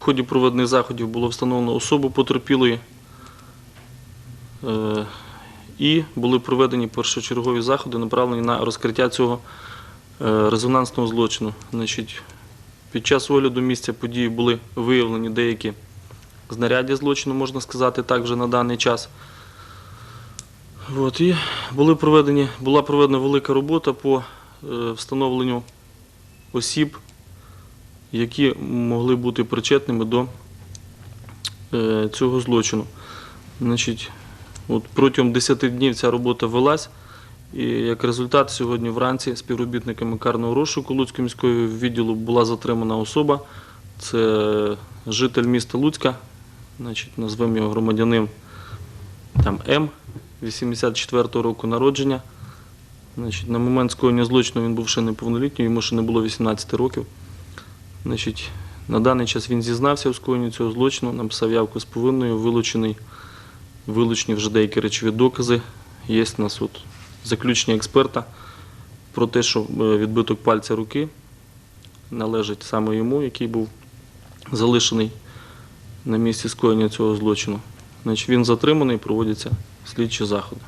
В ході проведених заходів було встановлено особу потерпілої е, і були проведені першочергові заходи, направлені на розкриття цього е, резонансного злочину. Під час огляду місця події були виявлені деякі знаряддя злочину, можна сказати, так вже на даний час. І була проведена велика робота по е, встановленню осіб, які могли бути причетними до е, цього злочину. Протягом 10 днів ця робота велась, і як результат, сьогодні вранці співробітниками карного розшуку Луцького міського відділу була затримана особа. Це житель міста Луцька, значить, назвемо його громадянин М, 84-го року народження. На момент скоєння злочину він був ще неповнолітній, йому ще не було 18 років. Значить, на даний час він зізнався у скоєнні цього злочину, написав явку з повинною, вилучений, вилучені вже деякі речові докази. Є в нас от заключення експерта про те, що е, відбиток пальця руки належить саме йому, який був залишений на місці скоєння цього злочину. Значить, він затриманий, проводяться слідчі заходи.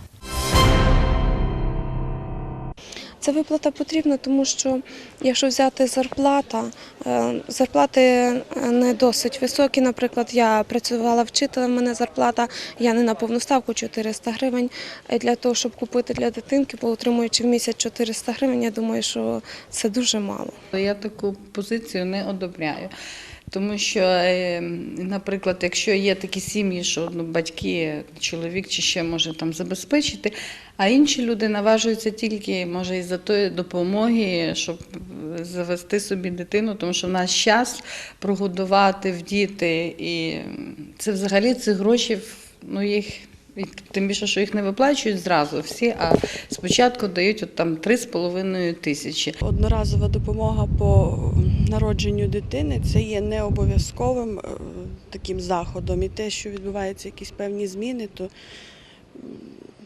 Ця виплата потрібна, тому що якщо взяти зарплата, е, зарплати е, не досить високі. Наприклад, я працювала вчителем, мене зарплата, я не на повну ставку 400 гривень. Е, Для того, щоб купити для дитинки, отримуючи в місяць 400 гривень, я думаю, що це дуже мало. Я таку позицію не одобряю. Тому що, е, наприклад, якщо є такі сім'ї, що ну, батьки, чоловік чи ще може там забезпечити, а інші люди наважуються тільки, може, із-за тої допомоги, щоб завести собі дитину, тому що в нас час прогодувати в діти. І це взагалі ці гроші, ну їх. І тим більше, що їх не виплачують зразу всі, а спочатку дають от там 3,5 тисячі. Одноразова допомога по народженню дитини це є не обов'язковим е, таким заходом. І те, що відбуваються якісь певні зміни, то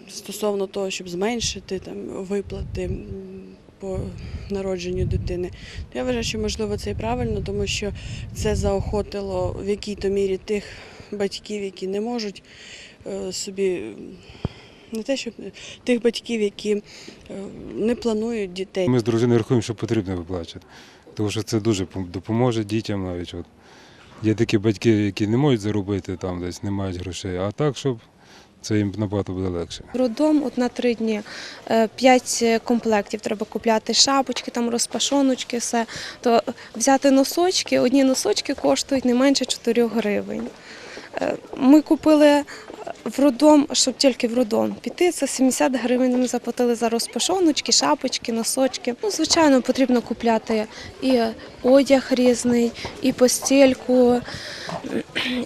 стосовно того, щоб зменшити там виплати по народженню дитини, то я вважаю, що можливо це і правильно, тому що це заохотило в якій-то мірі тих батьків, які не можуть е, собі. Не те, щоб тих батьків, які е, не планують дітей. Ми з дружиною рахуємо, що потрібно виплачувати, тому що це дуже допоможе дітям навіть. От. Є такі батьки, які не можуть заробити там десь, не мають грошей, а так, щоб це їм набагато буде легше. Роддом от на три дні е, п'ять комплектів треба купляти шапочки, там розпашоночки, все. То взяти носочки, одні носочки коштують не менше 4 гривень. Е, Ми купили в роддом, щоб тільки в роддом піти, це 70 гривень ми заплатили за розпашоночки, шапочки, носочки. Ну, звичайно, потрібно купляти і одяг різний, і постільку,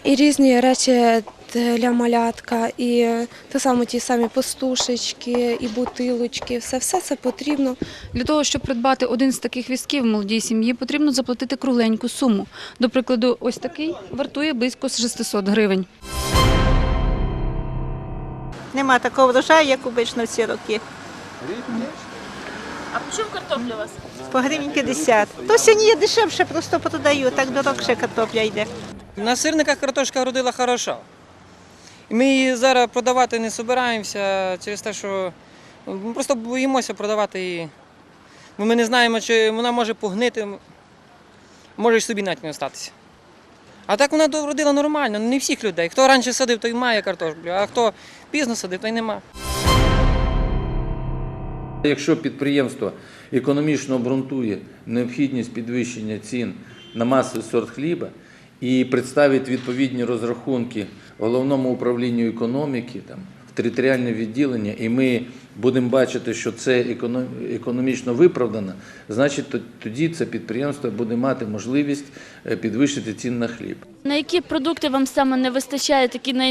і різні речі для малятка, і так само ті самі пастушечки, і бутилочки, все, все це потрібно. Для того, щоб придбати один з таких візків молодій сім'ї, потрібно заплатити кругленьку суму. До прикладу, ось такий вартує близько 600 гривень. Нема такого врожаю, як обично в ці роки. А по чому картопля у вас? По гривень 50. То сьогодні є дешевше, просто продаю, так дорогше картопля йде. На сирниках картошка родила хорошо. Ми її зараз продавати не збираємося через те, що ми просто боїмося продавати її. Бо ми не знаємо, чи вона може погнити, може й собі навіть не остатися. А так вона родила нормально, ну, не всіх людей. Хто раніше садив, той має картоплю, а хто пізно садив, той нема. Якщо підприємство економічно обґрунтує необхідність підвищення цін на масовий сорт хліба і представить відповідні розрахунки головному управлінню економіки, там, територіальне відділення, і ми будемо бачити, що це економ- економічно виправдано, значить тоді це підприємство буде мати можливість е, підвищити цін на хліб. На які продукти вам саме не вистачає, такі І на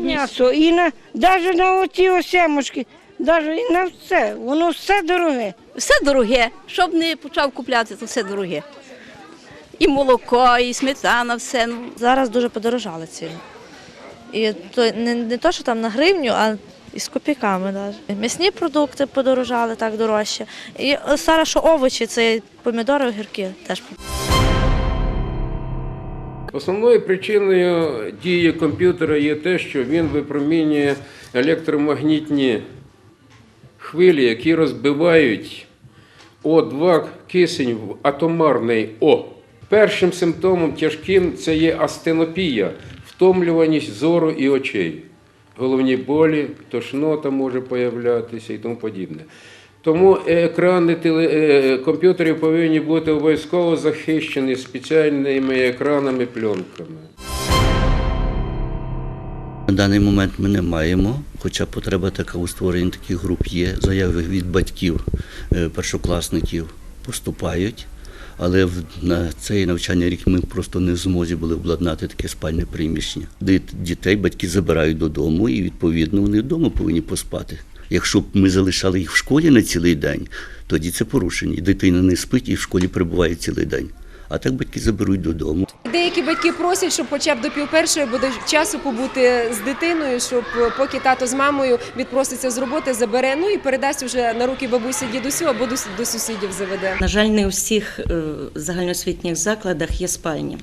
м'ясо, і на навіть на оці осямушки, навіть і на все. Воно все дороге. Все дороге. Щоб не почав купляти, то все дороге. І молоко, і сметана, все. Ну, Зараз дуже подорожали ціни. І то не, не то, що там на гривню, а і з копійками навіть. М'ясні продукти подорожали так дорожче. І зараз, що овочі, це помідори, огірки теж. Основною причиною дії комп'ютера є те, що він випромінює електромагнітні хвилі, які розбивають О2 кисень в атомарний О. Першим симптомом тяжким це є астенопія, втомлюваність зору і очей. Головні болі, тошнота може появлятися і тому подібне. Тому екрани теле, е, комп'ютерів повинні бути обов'язково захищені спеціальними екранами пленками. На даний момент ми не маємо, хоча потреба така у створенні таких груп є. Заяви від батьків е, першокласників поступають, але на цей навчальний рік ми просто не в змозі були обладнати таке спальне приміщення. Де Дітей батьки забирають додому і відповідно вони вдома повинні поспати. Якщо б ми залишали їх в школі на цілий день, тоді це порушення. Дитина не спить і в школі перебуває цілий день. А так батьки заберуть додому. Деякі батьки просять, щоб хоча б до півпершої буде часу побути з дитиною, щоб е, поки тато з мамою відпроситься з роботи, забере, ну і передасть вже на руки бабусі дідусю або до, сусідів заведе. На жаль, не у всіх е, загальноосвітніх закладах є спальні.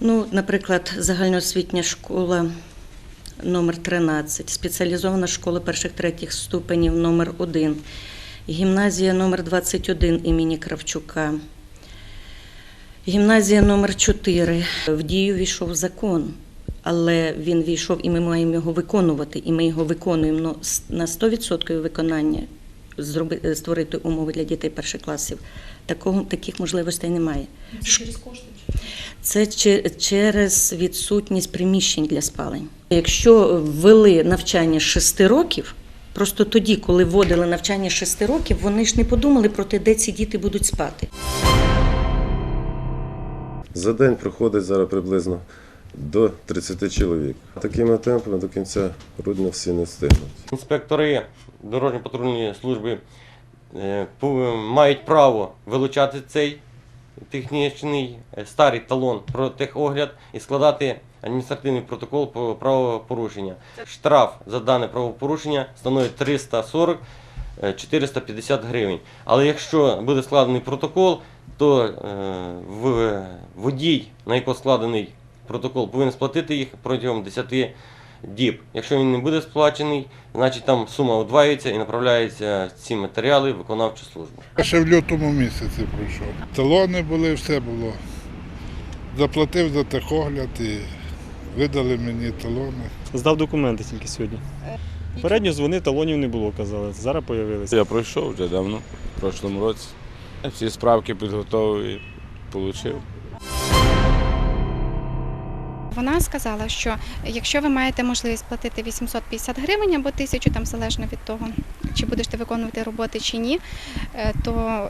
Ну, наприклад, загальноосвітня школа номер 13, спеціалізована школа перших-третіх ступенів номер 1, гімназія номер 21 імені Кравчука. Гімназія номер 4 в дію війшов закон, але він війшов і ми маємо його виконувати, і ми його виконуємо Ну, на 100% виконання зроби- створити умови для дітей перших класів. Такого, таких можливостей немає. Через кошти? Це через відсутність приміщень для спалень. Якщо ввели навчання з 6 років, просто тоді, коли вводили навчання з 6 років, вони ж не подумали про те, де ці діти будуть спати. За день проходить зараз приблизно до 30 чоловік. Такими темпами до кінця грудня всі не встигнуть. Інспектори дорожньо-патрульної служби е, мають право вилучати цей технічний е, старий талон про техогляд і складати адміністративний протокол про правопорушення. Штраф за дане правопорушення становить 340 е, 450 гривень. Але якщо буде складений протокол, то е, в- водій, на якого складений протокол, повинен сплатити їх протягом 10 діб. Якщо він не буде сплачений, значить там сума удваюється і направляються ці матеріали в виконавчу службу. Я ще в лютому місяці пройшов. Талони були, все було. Заплатив за техогляд і видали мені талони. Здав документи тільки сьогодні. Попередньо дзвони, талонів не було, казали. Зараз з'явилися. Я пройшов вже давно, в прошлому році. Всі справки підготовив і отримав. Вона сказала, що якщо ви маєте можливість платити 850 гривень або 1000, там залежно від того, чи будете виконувати роботи чи ні, е, то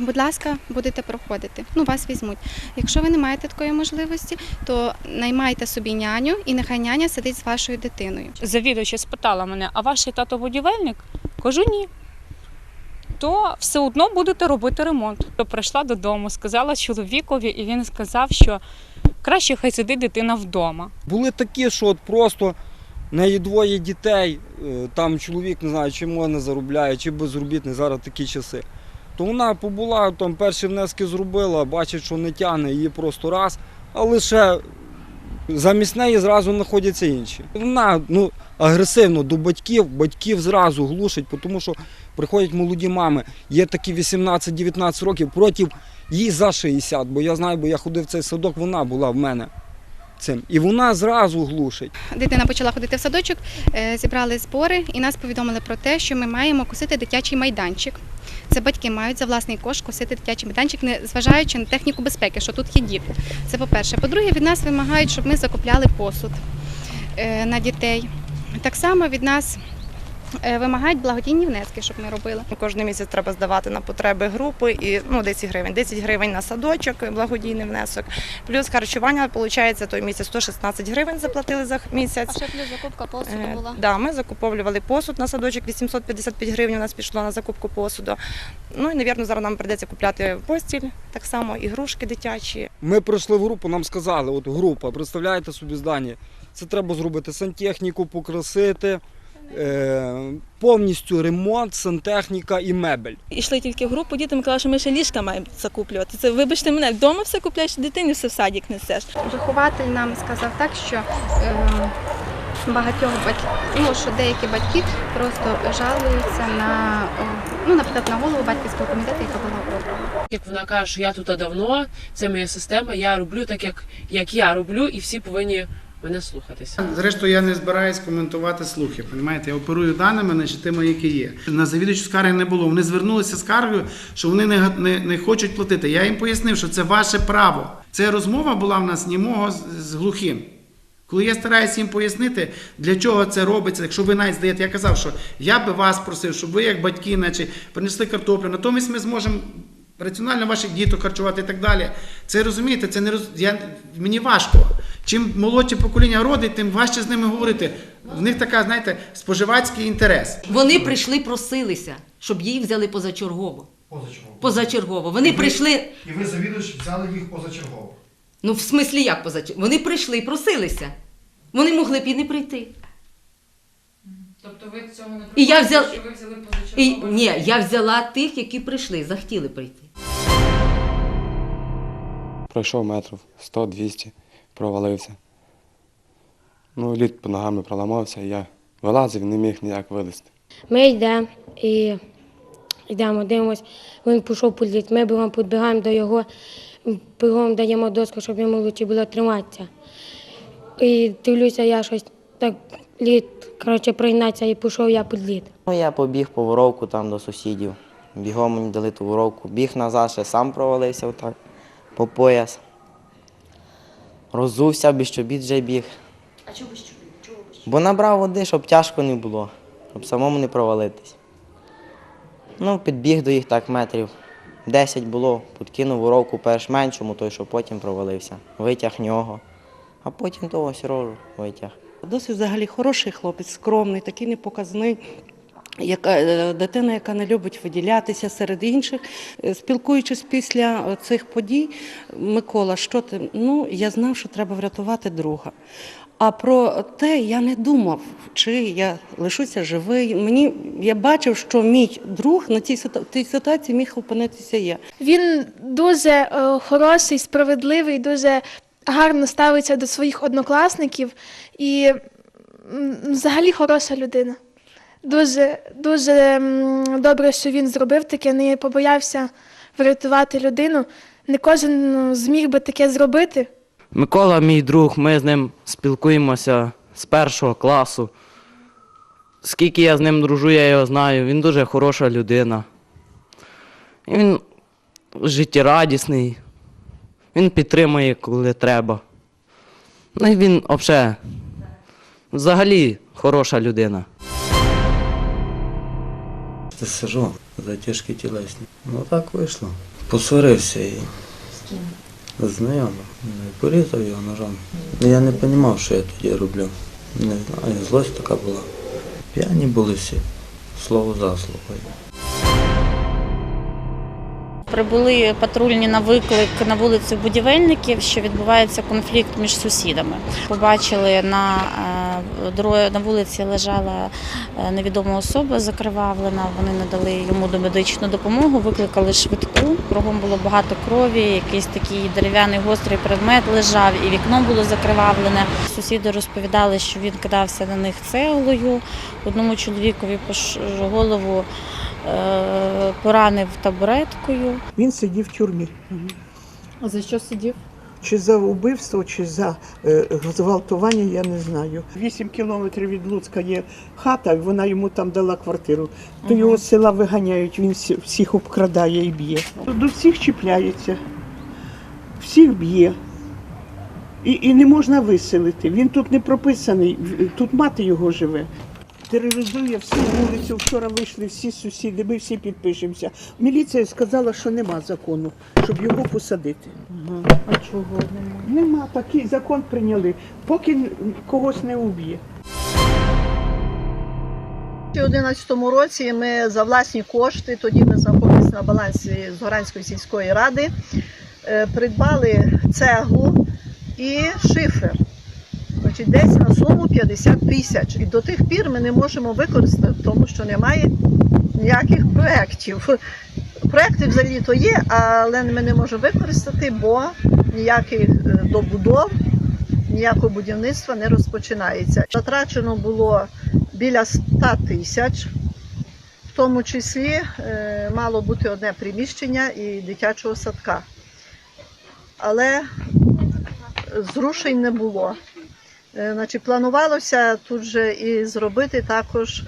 будь ласка, будете проходити. Ну, вас візьмуть. Якщо ви не маєте такої можливості, то наймайте собі няню, і нехай няня сидить з вашою дитиною. Завідувача спитала мене, а ваш тато будівельник? Кажу ні. То все одно будете робити ремонт. То прийшла додому, сказала чоловікові, і він сказав, що краще хай сидить дитина вдома. Були такі, що от просто в неї двоє дітей, е, там чоловік не знаю, чи можна заробляє, чи безробітний, зараз такі часи. То вона побула, там перші внески зробила, бачить, що не тягне її просто раз, а лише замість неї зразу знаходяться інші. Вона ну, агресивно до батьків, батьків зразу глушить, тому що приходять молоді мами, є такі 18-19 років, проти їй за 60, бо я знаю, бо я ходив в цей садок, вона була в мене цим. І вона зразу глушить. Дитина почала ходити в садочок, е, зібрали збори і нас повідомили про те, що ми маємо косити дитячий майданчик. Це батьки мають за власний кошт косити дитячий майданчик, не зважаючи на техніку безпеки, що тут є діти. Це по-перше. По-друге, від нас вимагають, щоб ми закупляли посуд е, на дітей. Так само від нас вимагають благодійні внески, щоб ми робили. Кожен місяць треба здавати на потреби групи і ну 10 гривень. 10 гривень на садочок, благодійний внесок. Плюс харчування виходить той місяць 116 гривень заплатили за місяць. А ще плюс закупка посуду Е, була. Да, ми закуповували посуд на садочок, 855 гривень у нас пішло на закупку посуду. Ну і, навірно, зараз нам прийдеться купляти постіль, так само ігрушки дитячі. Ми прийшли в групу, нам сказали, от група, представляєте собі здання, це треба зробити сантехніку, покрасити, е, повністю ремонт, сантехніка і мебель. Ішли тільки в групу, діти ми казали, що ми ще ліжка маємо закуплювати. Це вибачте мене, вдома все купляєш, дитині все в садик несеш. Вихователь нам сказав так, що е, багатьох батьків, ну що деякі батьки просто жалуються на е, ну, наприклад, на голову батьківського комітету, яка була обрана. Як вона каже, що я тут давно, це моя система, я роблю так, як, як я роблю, і всі повинні мене слухатися. Зрештою, я не збираюсь коментувати слухи. Понімаєте, я оперую даними, значить, тими, які є. На завідувачу скарги не було. Вони звернулися з скаргою, що вони не, не, не хочуть платити. Я їм пояснив, що це ваше право. Це розмова була в нас німого з, з глухим. Коли я стараюся їм пояснити, для чого це робиться, якщо ви навіть здаєте, я казав, що я би вас просив, щоб ви, як батьки, наче принесли картоплю, натомість ми зможемо раціонально ваших діток харчувати і так далі. Це розумієте, це не роз... я... мені важко. Чим молодше покоління родить, тим важче з ними говорити. В них така, знаєте, споживацький інтерес. Вони прийшли, просилися, щоб їх взяли позачергово. Позачергово. Позачергово. Вони І ви- прийшли. І ви завідувач взяли їх позачергово. Ну, в смислі як позачергово? Вони прийшли і просилися. Вони могли б і не прийти. Тобто ви цього не І я взяла. що ви взяли І, ні, я взяла тих, які прийшли, захотіли прийти. Пройшов метрів 100-200, провалився. Ну, лід по ногами проламався, і я вилазив, не міг ніяк вилізти. Ми йдемо і йдемо, дивимось, він пішов під лід. Ми бігом підбігаємо до його, бігом даємо доску, щоб йому лучше було триматися. І дивлюся, я щось так лід, коротше, пригнається і пішов я під лід. Ну, я побіг по воровку там до сусідів. Бігом мені дали ту воровку. Біг назад, ще сам провалився отак, по пояс. Розувся, без чобіт вже біг. А чого що? Чого Бо набрав води, щоб тяжко не було, щоб самому не провалитись. Ну, підбіг до їх так метрів. Десять було, підкинув воровку перш меншому, той, що потім провалився. Витяг нього, а потім того сірожу витяг. Досить взагалі хороший хлопець, скромний, такий непоказний. Яка е, дитина, яка не любить виділятися серед інших, Е, спілкуючись після е, цих подій, Микола, що ти? Ну я знав, що треба врятувати друга. А про те я не думав, чи я лишуся живий. Мені я бачив, що мій друг на цій тій ситуації міг опинитися я. Він дуже хороший, справедливий, дуже гарно ставиться до своїх однокласників і взагалі хороша людина. Дуже, дуже добре, що він зробив таке, не побоявся врятувати людину. Не кожен зміг би таке зробити. Микола, мій друг, ми з ним спілкуємося з першого класу. Скільки я з ним дружу, я його знаю. Він дуже хороша людина. І Він життєрадісний. Він підтримує, коли треба. Ну і він взагалі, взагалі хороша людина. Та сижу за тяжкі тілесні. Ну так вийшло. Посварився і з знайомим. Ну, Порізав його ножом. Я не розумів, що я тоді роблю. Не знаю, злость така була. П'яні були всі. Слово за слово. Прибули патрульні на виклик на вулицю будівельників, що відбувається конфлікт між сусідами. Побачили на, е, на вулиці лежала е, невідома особа закривавлена. Вони надали йому домедичну допомогу, викликали швидку. Кругом було багато крові, якийсь такий дерев'яний гострий предмет лежав, і вікно було закривавлене. Сусіди розповідали, що він кидався на них цеглою. Одному чоловікові голову поранив табуреткою. Він сидів в тюрмі. А за що сидів? Чи за вбивство, чи за е, зґвалтування, я не знаю. Вісім кілометрів від Луцька є хата, вона йому там дала квартиру. То його з села виганяють, він всіх обкрадає і б'є. До всіх чіпляється, всіх б'є. І, і не можна виселити. Він тут не прописаний, тут мати його живе. Тероризує всю вулицю. Вчора вийшли всі сусіди, ми всі підпишемося. Міліція сказала, що нема закону, щоб його посадити. А чого немає? Нема, такий закон прийняли, поки когось не уб'є. У 2011 році ми за власні кошти, тоді ми знаходилися на балансі Згоранської сільської ради, е, придбали цеглу і шифер. Значить, десь на суму 50 тисяч. І до тих пір ми не можемо використати, тому що немає ніяких проєктів. Проєкти взагалі то є, але ми не можемо використати, бо ніяких е, добудов, ніякого будівництва не розпочинається. Затрачено було біля 100 тисяч. В тому числі е, мало бути одне приміщення і дитячого садка. Але зрушень не було. Е, Значить, планувалося тут же і зробити також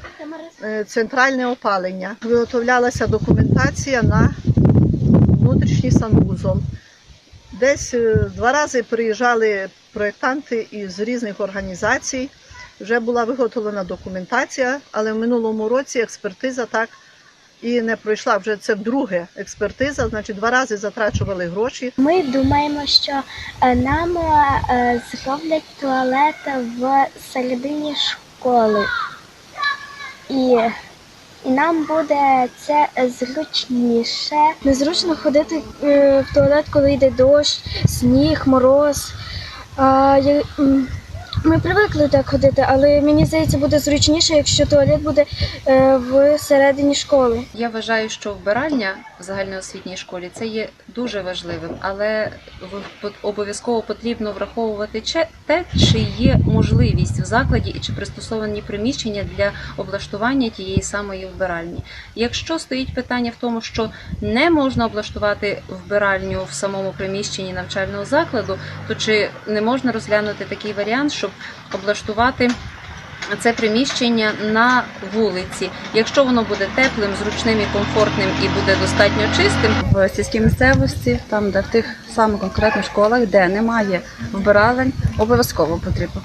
е, центральне опалення. Виготовлялася документація на внутрішній санвузол. Десь е, два рази приїжджали проєктанти із різних організацій. Вже була виготовлена документація, але в минулому році експертиза так і не пройшла. Вже це вдруге експертиза, значить, два рази затрачували гроші. Ми думаємо, що е, нам е, зроблять туалет в середині школи. І, і нам буде це зручніше. Незручно ходити е, в туалет, коли йде дощ, сніг, мороз. Ми привикли так ходити, але мені здається, буде зручніше, якщо туалет буде е, в середині школи. Я вважаю, що вбиральня в загальноосвітній школі це є дуже важливим, але обов'язково потрібно враховувати те, чи є можливість в закладі і чи пристосовані приміщення для облаштування тієї самої вбиральні. Якщо стоїть питання в тому, що не можна облаштувати вбиральню в самому приміщенні навчального закладу, то чи не можна розглянути такий варіант, щоб облаштувати це приміщення на вулиці. Якщо воно буде теплим, зручним і комфортним і буде достатньо чистим, в сільській місцевості, там де в тих самих конкретних школах, де немає вбиралень, обов'язково потрібно.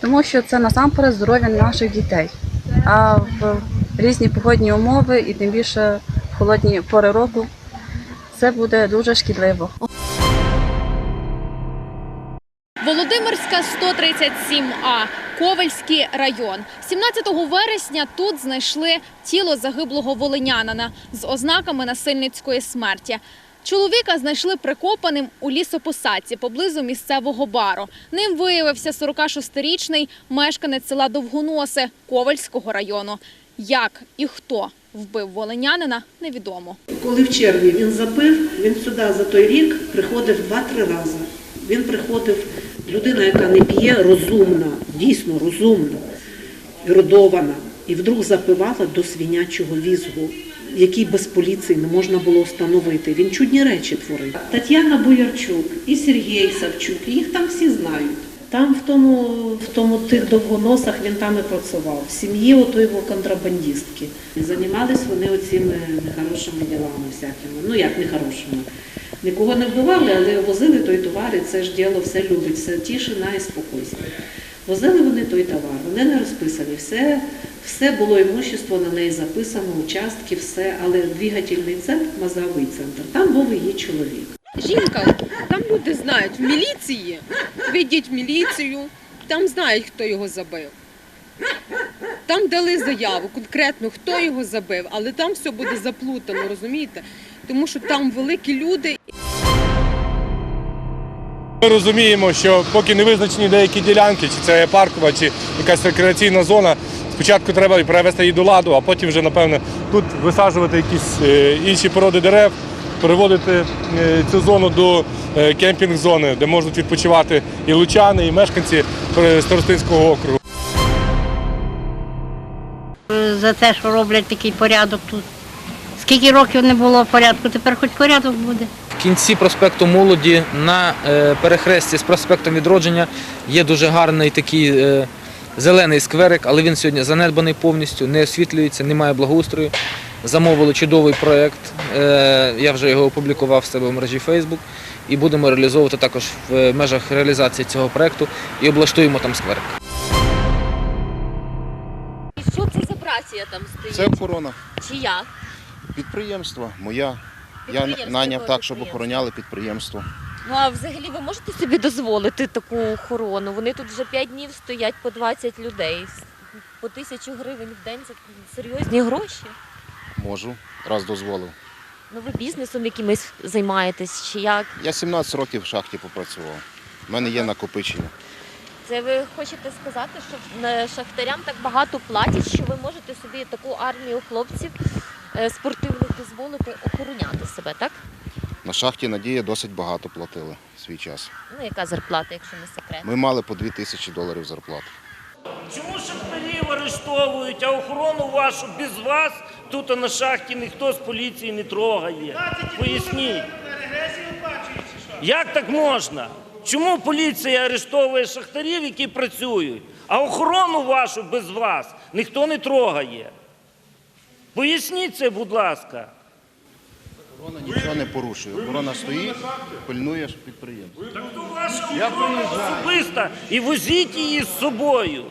Тому що це насамперед здоров'я наших дітей. А в різні погодні умови і тим більше в холодні пори року це буде дуже шкідливо. Володимирська 137А, Ковальський район. 17 вересня тут знайшли тіло загиблого волинянина з ознаками насильницької смерті. Чоловіка знайшли прикопаним у лісопосадці поблизу місцевого бару. Ним виявився 46-річний мешканець села Довгоноси Ковальського району. Як і хто вбив волинянина, невідомо. Коли в червні він забив, він сюди за той рік приходив два-три рази. Він приходив, людина, яка не п'є, розумна, дійсно розумна, родована, і вдруг запивала до свинячого візгу, який без поліції не можна було встановити. Він чудні речі творив. Тетяна Боярчук і Сергій Савчук, їх там всі знають. Там в тому, в тому тих довгоносах він там і працював, в сім'ї отої його контрабандистки. І Займались вони оціми нехорошими ділами всякими. Ну як нехорошими. Нікого не вбивали, але возили той товар, і це ж діло все любить, все тишина і спокійствие. Возили вони той товар, вони не розписані, все, все було імущество на неї записано, участки, все, але двигательний центр, мозговий центр, там був її чоловік. Жінка, там люди знають, в міліції, видять міліцію, там знають, хто його забив. Там дали заяву конкретно, хто його забив, але там все буде заплутано, розумієте? Тому що там великі люди. Ми розуміємо, що поки не визначені деякі ділянки, чи це паркова, чи якась рекреаційна зона, спочатку треба привести її до ладу, а потім вже, напевно, тут висаджувати якісь е, інші породи дерев, переводити е, цю зону до е, кемпінг-зони, де можуть відпочивати і лучани, і мешканці Старостинського округу. За те, що роблять такий порядок тут. Скільки років не було порядку, тепер хоч порядок буде. В кінці проспекту Молоді на е, перехресті з проспектом Відродження є дуже гарний такий е, зелений скверик, але він сьогодні занедбаний повністю, не освітлюється, немає благоустрою. Замовили чудовий проєкт. е, Я вже його опублікував в себе в мережі Facebook і будемо реалізовувати також в межах реалізації цього проєкту і облаштуємо там скверик. Там стоїть? Це охорона. Чия? Підприємство моя. Я Підприємство наняв якого так, щоб підприємства? охороняли підприємство. Ну а взагалі ви можете собі дозволити таку охорону? Вони тут вже 5 днів стоять по 20 людей. По тисячу гривень в день це серйозні гроші. Можу, раз дозволив. Ну ви бізнесом якимось займаєтесь чи як? Я 17 років в шахті попрацював. У мене є накопичення. Це ви хочете сказати, що шахтарям так багато платять, що ви можете собі таку армію хлопців е, спортивних дозволити охороняти себе, так? На шахті Надія досить багато платили в свій час. Ну, яка зарплата, якщо не секрет? Ми мали по 2 тисячі доларів зарплати. Чому шахтарів арештовують, а охорону вашу без вас тут на шахті ніхто з поліції не трогає? Поясніть. Як так можна? Чому поліція арештовує шахтарів, які працюють, а охорону вашу без вас ніхто не трогає? Поясніть це, будь ласка. Охорона нічого не порушує. Охорона стоїть, пильнує підприємство. Ваша охорона особиста і возіть її з собою.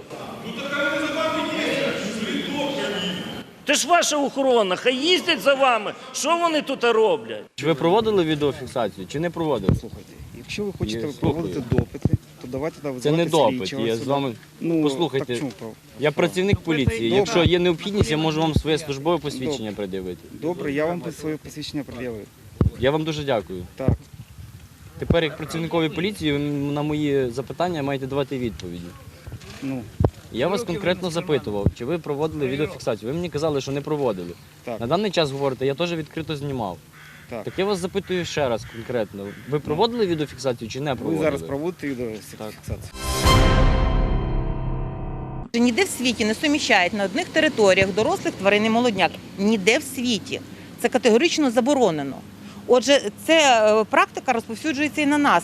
Це ж ваша охорона, хай їздять за вами. Що вони тут роблять? Чи ви проводили відеофіксацію, чи не проводили? Слухайте, якщо ви хочете Ні, проводити слухаю. допити, то давайте там Це не допит. Я з вами Ну, послухайте. чому прав? Я працівник поліції. Добре. Якщо є необхідність, я можу вам своє службове посвідчення пред'явити. Добре, я вам своє посвідчення пред'явив. Я вам дуже дякую. Так. Тепер, як працівникові поліції, ви на мої запитання маєте давати відповіді. Ну. Я вас конкретно запитував, чи ви проводили відеофіксацію. Ви мені казали, що не проводили. Так. На даний час говорите, я теж відкрито знімав. Так. Так я вас запитую ще раз конкретно. Ви проводили відеофіксацію чи не Ви проводили? зараз проводите відеофіксацію. Ніде в світі не суміщають на одних територіях дорослих тварин і молодняк. Ніде в світі. Це категорично заборонено. Отже, ця е, практика розповсюджується і на нас.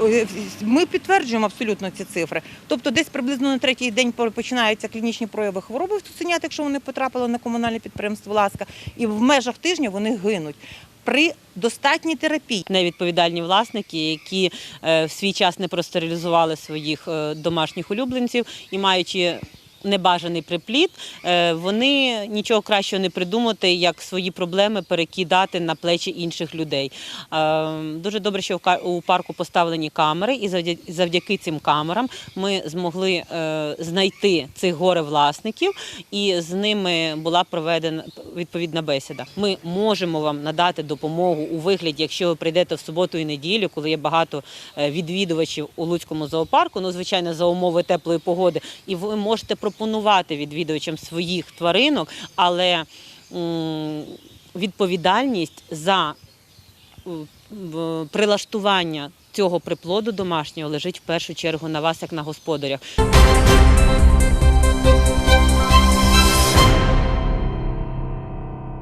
Е, Ми підтверджуємо абсолютно ці цифри. Тобто, десь приблизно на третій день починаються клінічні прояви хвороби в цуценят, якщо вони потрапили на комунальне підприємство Ласка, і в межах тижня вони гинуть. При достатній терапії невідповідальні власники, які е, в свій час не простерилізували своїх е, домашніх улюбленців і маючи небажаний припліт, е, вони нічого кращого не придумати, як свої проблеми перекидати на плечі інших людей. Е, Дуже добре, що у парку поставлені камери, і завдяки цим камерам ми змогли е, знайти цих горе-власників, і з ними була проведена відповідна бесіда. Ми можемо вам надати допомогу у вигляді, якщо ви прийдете в суботу і неділю, коли є багато відвідувачів у Луцькому зоопарку. Ну, звичайно, за умови теплої погоди, і ви можете пропонувати відвідувачам своїх тваринок, але відповідальність за е, прилаштування цього приплоду домашнього лежить в першу чергу на вас, як на господарях.